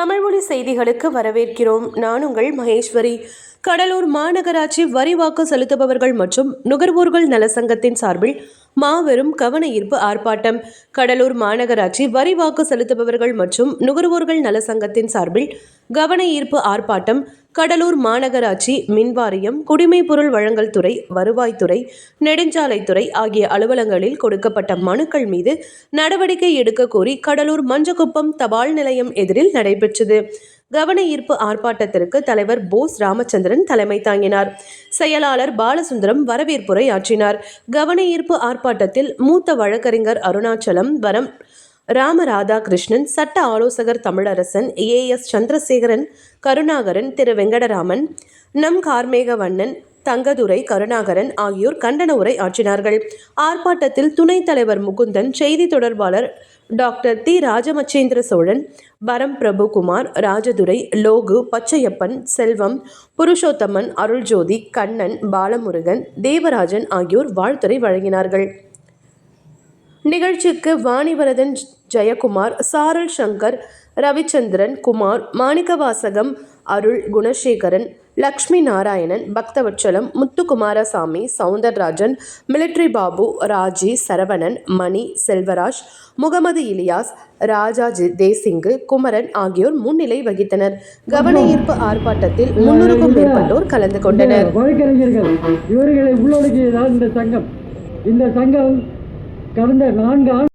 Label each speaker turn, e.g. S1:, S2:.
S1: தமிழ்மொழி செய்திகளுக்கு வரவேற்கிறோம். நான் உங்கள் மகேஸ்வரி. கடலூர் மாநகராட்சி வரி வாக்கு செலுத்துபவர்கள் மற்றும் நுகர்வோர்கள் நல சங்கத்தின் சார்பில் மாபெரும் கவன ஈர்ப்பு ஆர்ப்பாட்டம். கடலூர் மாநகராட்சி வரி வாக்கு செலுத்துபவர்கள் மற்றும் நுகர்வோர்கள் நல சங்கத்தின் சார்பில் கவன ஈர்ப்பு ஆர்ப்பாட்டம் கடலூர் மாநகராட்சி மின்வாரியம் குடிமை பொருள் வழங்கல் துறை வருவாய்த்துறை நெடுஞ்சாலைத்துறை ஆகிய அலுவலங்களில் கொடுக்கப்பட்ட மனுக்கள் மீது நடவடிக்கை எடுக்க கோரி கடலூர் மஞ்சக்குப்பம் தபால் நிலையம் எதிரில் நடைபெற்றது. கவன ஈர்ப்பு ஆர்ப்பாட்டத்திற்கு தலைவர் போஸ் ராமச்சந்திரன் தலைமை தாங்கினார். செயலாளர் பாலசுந்தரம் வரவேற்புரை ஆற்றினார். கவன ஈர்ப்பு ஆர்ப்பாட்டத்தில் மூத்த வழக்கறிஞர் அருணாச்சலம் வரம் ராம ராதாகிருஷ்ணன் சட்ட ஆலோசகர் தமிழரசன் ஏ. எஸ். சந்திரசேகரன் கருணாகரன் திரு. வெங்கடராமன் நம் கார்மேகவண்ணன் தங்கதுரை கருணாகரன் ஆகியோர் கண்டன உரை ஆற்றினார்கள். ஆர்ப்பாட்டத்தில் துணைத் தலைவர் முகுந்தன் செய்தி தொடர்பாளர் டாக்டர் தி ராஜமச்சேந்திர சோழன் பரம் பிரபுகுமார் ராஜதுரை லோகு பச்சையப்பன் செல்வம் புருஷோத்தமன் அருள்ஜோதி கண்ணன் பாலமுருகன் தேவராஜன் ஆகியோர் வாழ்த்துரை வழங்கினார்கள். நிகழ்ச்சிக்கு வாணிவரதன் ஜெயக்குமார் சாரல் சங்கர் ரவிச்சந்திரன் குமார் மாணிக்கவாசகம் அருள் குணசேகரன் லக்ஷ்மி நாராயணன் பக்தவச்சலம் முத்துக்குமாரசாமி சவுந்தரராஜன் மிலிட்ரி பாபு ராஜி சரவணன் மணி செல்வராஜ் முகமது இலியாஸ் ராஜாஜி தேசிங்கு குமரன் ஆகியோர் முன்னிலை வகித்தனர். கவன ஈர்ப்பு ஆர்ப்பாட்டத்தில் முன்னூறுக்கும் மேற்பட்டோர் கலந்து கொண்டனர்.
S2: இவர்களை இந்த சங்கம். இந்த சங்கம் கடந்த நான்கு ஆண்டு